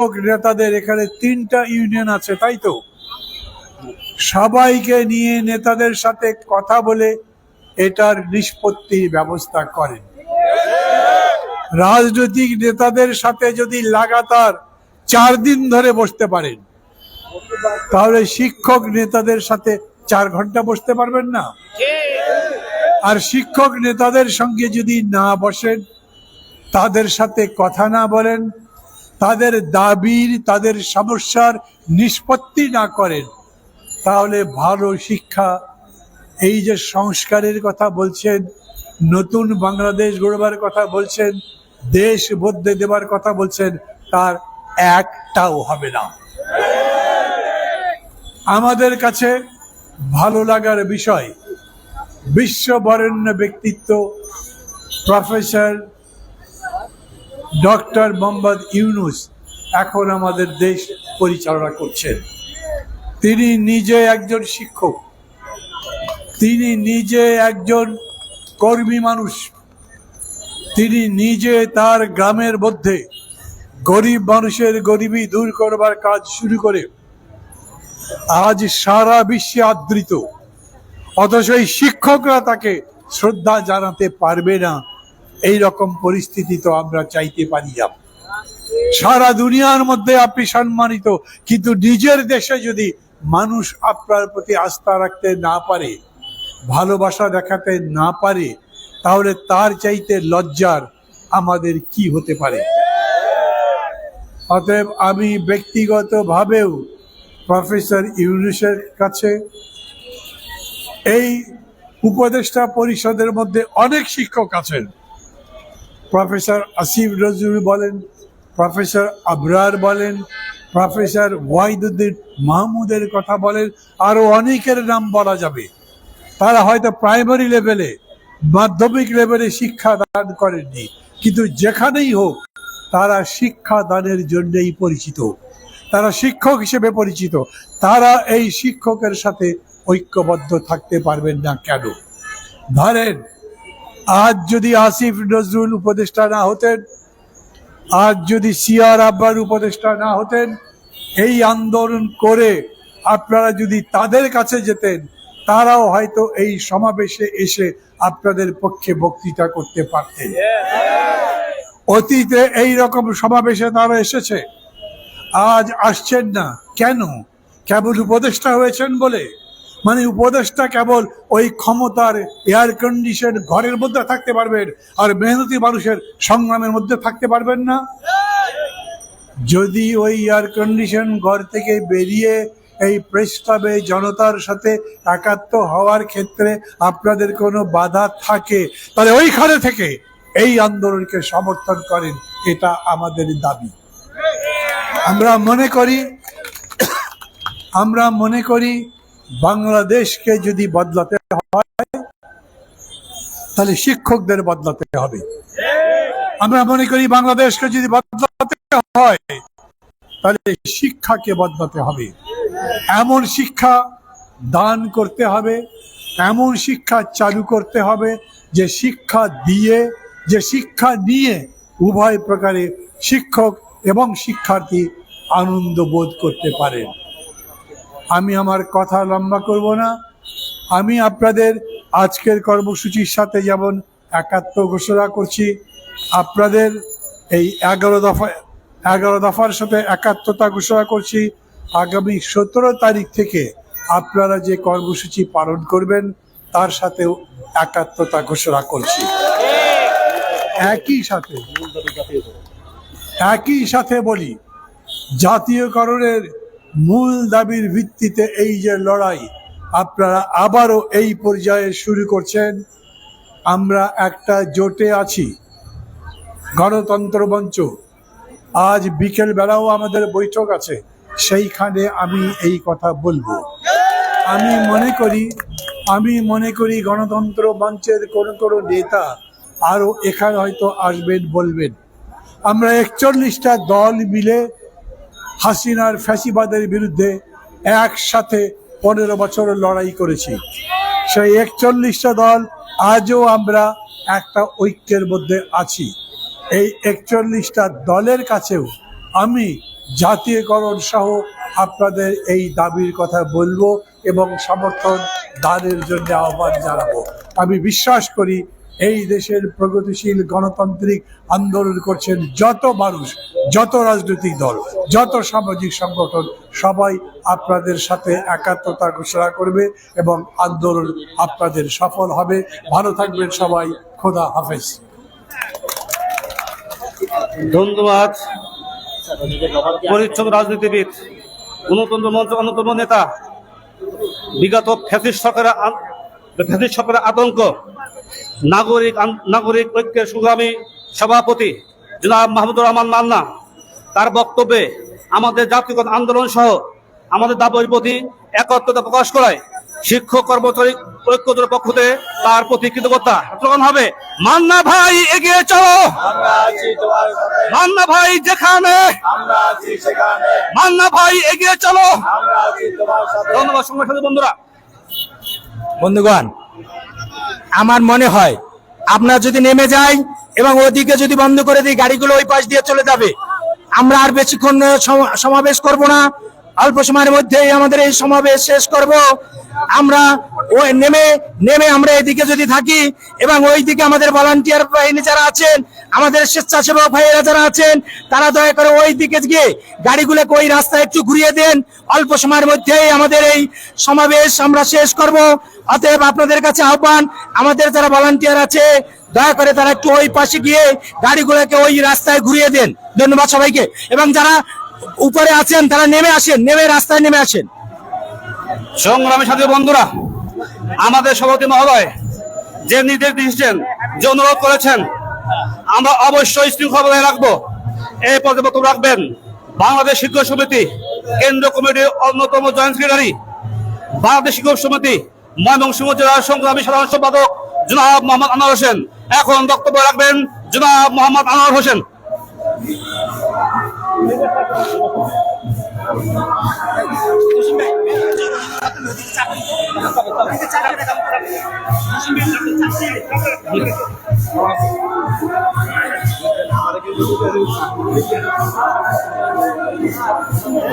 নেতাদের এখানে তিনটা ইউনিয়ন আছে, তাই তো? সবাইকে নিয়ে নেতাদের সাথে কথা বলে এটার নিষ্পত্তির ব্যবস্থা করেন। রাজনৈতিক নেতাদের সাথে যদি লাগাতার চার দিন ধরে বসতে পারেন, তাহলে শিক্ষক নেতাদের সাথে চার ঘণ্টা বসতে পারবেন না? আর শিক্ষক নেতাদের সঙ্গে যদি না বসেন, তাদের সাথে কথা না বলেন তাদের দাবির, তাদের সমস্যার নিষ্পত্তি না করেন, তাহলে ভালো শিক্ষা, এই যে সংস্কারের কথা বলছেন, নতুন বাংলাদেশ গড়বার কথা বলছেন, দেশ বদলে দেবার কথা বলছেন, তার একটাও হবে না। আমাদের কাছে ভালো লাগার বিষয়, বিশ্ববরেণ্য ব্যক্তিত্ব, প্রফেসর ডক্টর মোহাম্মদ ইউনুস এখন আমাদের দেশ পরিচালনা করছেন। তিনি নিজে একজন শিক্ষক। তিনি নিজে একজন কর্মী মানুষ। তিনি নিজে তার গ্রামের মধ্যে গরিব মানুষের গরিবী দূর করবার কাজ শুরু করে। আজ সারা বিশ্বে আদৃত। অথচ এই শিক্ষকরা তাকে শ্রদ্ধা জানাতে পারবে না। এই রকম পরিস্থিতি তো আমরা চাইতে পারি না। সারা দুনিয়ার মধ্যে আপনি সম্মানিত, কিন্তু নিজের দেশে যদি মানুষ আপনার প্রতি আস্থা রাখতে না পারে, ভালোবাসা দেখাতে না পারে, তাহলে তার চাইতে লজ্জার আমাদের কি হতে পারে? অতএব আমি ব্যক্তিগতভাবেও প্রফেসর ইউনুসের কাছে এই উপদেষ্টা পরিষদের মধ্যে অনেক শিক্ষক আছেন। প্রফেসর আসিফ নজরুল বলেন, প্রফেসর আবরার বলেন, প্রফেসর ওয়াহিদুদ্দিন মাহমুদের কথা বলেন, আরও অনেকের নাম বলা যাবে। তারা হয়তো প্রাইমারি লেভেলে মাধ্যমিক লেভেলে শিক্ষা দান করেননি, কিন্তু যেখানেই হোক, তারা শিক্ষা দানের জন্যই পরিচিত। তারা শিক্ষক হিসেবে পরিচিত। তারা এই শিক্ষকের সাথে ঐক্যবদ্ধ থাকতে পারবেন না কেন? ধরেন আজ যদি আসিফ নজরুল উপদেষ্টা না হতেন, আজ যদি সিয়ার আব্বার উপদেষ্টা না হতেন, এই আন্দোলন করে আপনারা যদি তাদের কাছে যেতেন, তারাও হয়তো এই সমাবেশে এসে আপনাদের পক্ষে বক্তৃতা করতে পারতেন। অতীতে এই রকম সমাবেশে তারা এসেছে, আজ আসছেন না। কেন? কেবল উপদেষ্টা হয়েছেন বলে? মানে উপদেশটা কেবল ওই ক্ষমতার এয়ার কন্ডিশন ঘরের মধ্যে থাকতে পারবেন আর মেহনতি মানুষের সংগ্রামের মধ্যে থাকতে পারবেন না। যদি ওই এয়ার কন্ডিশন ঘর থেকে বেরিয়ে এই প্রেস ক্লাবে জনতার সাথে একাত্ম হওয়ার ক্ষেত্রে আপনাদের কোনো বাধা থাকে, তাহলে ওইখানে থেকে এই আন্দোলনকে সমর্থন করেন, এটা আমাদের দাবি। আমরা মনে করি, আমরা মনে করি বাংলাদেশকে যদি বদলাতে হয়, তাহলে শিক্ষকদের বদলাতে হবে। আমরা মনে করি বাংলাদেশকে যদি বদলাতে হয়, তাহলে শিক্ষাকে বদলাতে হবে। এমন শিক্ষা দান করতে হবে, এমন শিক্ষা চালু করতে হবে যে শিক্ষা দিয়ে, যে শিক্ষা নিয়ে উভয় প্রকারে শিক্ষক এবং শিক্ষার্থী আনন্দ বোধ করতে পারেন। আমি আমার কথা লম্বা করব না। আমি আপনাদের আজকের কর্মসূচির সাথে যেমন একাত্ম ঘোষণা করছি, আপনাদের এই এগারো দফা, এগারো দফার সাথে একাত্মতা ঘোষণা করছি। আগামী সতেরো তারিখ থেকে আপনারা যে কর্মসূচি পালন করবেন, তার সাথেও একাত্মতা ঘোষণা করছি। একই সাথে একই সাথে বলি, জাতীয়করণের মূল দাবির ভিত্তিতে এই যে লড়াই, আপনারা আবারও এই পর্যায়ে শুরু করছেন। আমরা একটা জোটে আছি। গণতন্ত্র মঞ্চ, আজ বিকেল বেলাও আমাদের বৈঠক আছে। সেইখানে আমি এই কথা বলব। আমি মনে করি, আমি মনে করি গণতন্ত্র মঞ্চের কোনো কোনো নেতা আরও এখানে হয়তো আসবেন, বলবেন। আমরা একচল্লিশটা দল মিলে হাসিনার ফ্যাসিবাদের বিরুদ্ধে একসাথে পনেরো বছর লড়াই করেছি। সেই একচল্লিশটা দল আজও আমরা একটা ঐক্যের মধ্যে আছি। এই একচল্লিশটা দলের কাছেও আমি জাতীয়করণ সহ আপনাদের এই দাবির কথা বলব এবং সমর্থন দানের জন্য আহ্বান জানাব। আমি বিশ্বাস করি এই দেশের প্রগতিশীল গণতান্ত্রিক আন্দোলন করছেন যত মানুষ, যত রাজনৈতিক দল, যত সামাজিক সংগঠন, সবাই আপনাদের সাথে একাত্মতা ঘোষণা করবে এবং আন্দোলন আপনাদের সফল হবে। ভালো থাকবেন সবাই। খোদা হাফেজ। ধন্যবাদ। পরিচ্ছন্ন রাজনীতিবিদ, গণতন্ত্র মঞ্চ অন্যতম নেতা, বিগত ফ্যাসিস্ট সরকারের ফ্যাসিস্ট সরকারের আতঙ্ক নাগরিক নাগরিক ঐক্যের সংগ্রামী সভাপতি জনাব মাহমুদুর রহমান মান্না, তার বক্তব্যে আমাদের জাতিগত আন্দোলন সহ আমাদের দাবির প্রতি একত্রতা প্রকাশ করায় শিক্ষক, কর্মচারী ঐক্যজোটের পক্ষ থেকে তার প্রতি কৃতজ্ঞতা তখন হবে। মান্না ভাই, এগিয়ে চলো। মান্না ভাই, যেখানে। মান্না ভাই, এগিয়ে চলো। ধন্যবাদ সংগঠনের বন্ধুরা। বন্ধুগণ আমার মনে হয়, আপনার যদি নেমে যাই এবং ওদিকে যদি বন্ধ করে দিই গাড়িগুলো ওই পাশ দিয়ে চলে যাবে। আমরা আর বেশিক্ষণ সম- সমাবেশ করব না। অল্প সময়ের মধ্যেই আমাদের এই সমাবেশ শেষ করব। আমরা ওই নেমে নেমে আমরা এদিকে যদি থাকি এবং ওইদিকে আমাদের ভলান্টিয়ার বাহিনী যারা আছেন, আমাদের স্বেচ্ছাসেবক ভাইয়েরা যারা আছেন, তারা দয়া করে ওই দিকে গিয়ে গাড়িগুলোকে ওই রাস্তায় একটু ঘুরিয়ে দেন। অল্প সময়ের মধ্যেই আমাদের এই সমাবেশ আমরা শেষ করব। অতএব আপনাদের কাছে আহ্বান, আমাদের যারা ভলান্টিয়ার আছে, দয়া করে তারা একটু ওই পাশে গিয়ে গাড়িগুলোকে ওই রাস্তায় ঘুরিয়ে দেন। ধন্যবাদ সবাইকে। এবং যারা উপরে আছেন, তারা নেমে আসেন, নেমে রাস্তায় নেমে আসেন। সংগ্রামী সাথী বন্ধুরা, আমাদের সভাপতি মহোদয়, যে নির্দেশ দিয়েছেন, যে অনুরোধ করেছেন, আমরা অবশ্যই শৃঙ্খলা বজায় রাখব। এই পদে বক্তব্য রাখবেন বাংলাদেশ শিক্ষক সমিতি, কেন্দ্র কমিটির অন্যতম জয়েন্ট সেক্রেটারি, বাংলাদেশ শিক্ষক সমিতি, ময়মনসিংহ জেলার সংগ্রামী সাধারণ সম্পাদক জনাব মোহাম্মদ আনোয়ার হোসেন। এখন বক্তব্য রাখবেন জনাব মোহাম্মদ আনোয়ার হোসেন।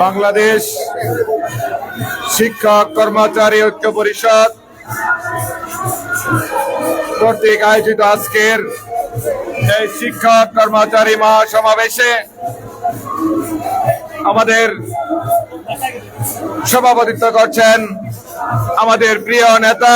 বাংলাদেশ শিক্ষক কর্মচারী ঐক্য পরিষদ কর্তৃক আয়োজিত আজকের এই শিক্ষক কর্মচারী মহাসমাবেশে আমাদের সভাপতিত্ব করছেন আমাদের প্রিয় নেতা